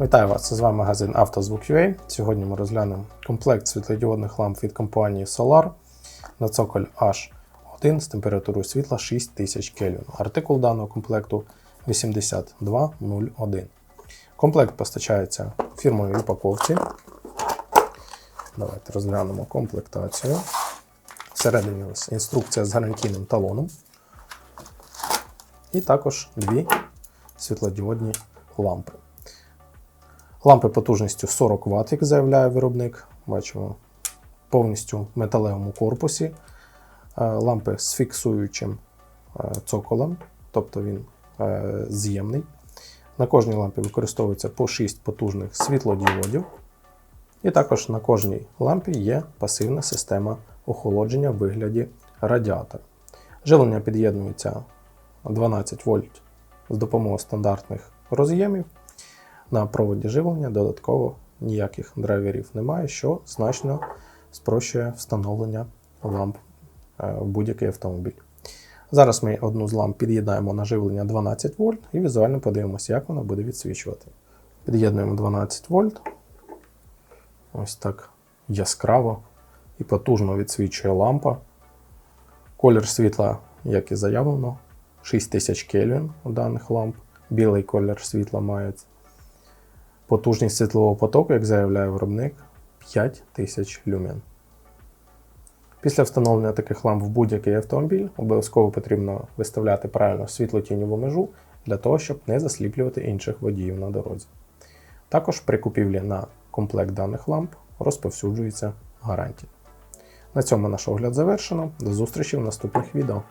Вітаю вас! З вами магазин «Автозвук.UA». Сьогодні ми розглянемо комплект світлодіодних ламп від компанії Solar на цоколь H1 з температурою світла 6000 Кельвін. Артикул даного комплекту 8201. Комплект постачається в фірмовій упаковці. Давайте розглянемо комплектацію. Всередині ось інструкція з гарантійним талоном. І також дві світлодіодні лампи. Лампи потужністю 40 Вт, як заявляє виробник. Бачимо повністю в металевому корпусі. Е, Лампи з фіксуючим е, цоколем, тобто він е, з'ємний. На кожній лампі використовується по 6 потужних світлодіодів. І також на кожній лампі є пасивна система охолодження в вигляді радіатора. Живлення під'єднується 12 вольт з допомогою стандартних роз'ємів. На проводі живлення додатково ніяких драйверів немає, що значно спрощує встановлення ламп е, в будь-який автомобіль. Зараз ми одну з ламп під'єднаємо на живлення 12 вольт і візуально подивимося, як вона буде відсвічувати. Під'єднуємо 12 вольт. Ось так яскраво і потужно відсвічує лампа. Колір світла, як і заявлено, 6000 Кельвін у даних ламп. Білий колір світла має потужність світлового потоку, як заявляє виробник, 5000 люмен. Після встановлення таких ламп в будь-який автомобіль обов'язково потрібно виставляти правильно світлотіньову межу для того, щоб не засліплювати інших водіїв на дорозі. Також при купівлі на комплект даних ламп розповсюджується гарантія. На цьому наш огляд завершено. До зустрічі в наступних відео.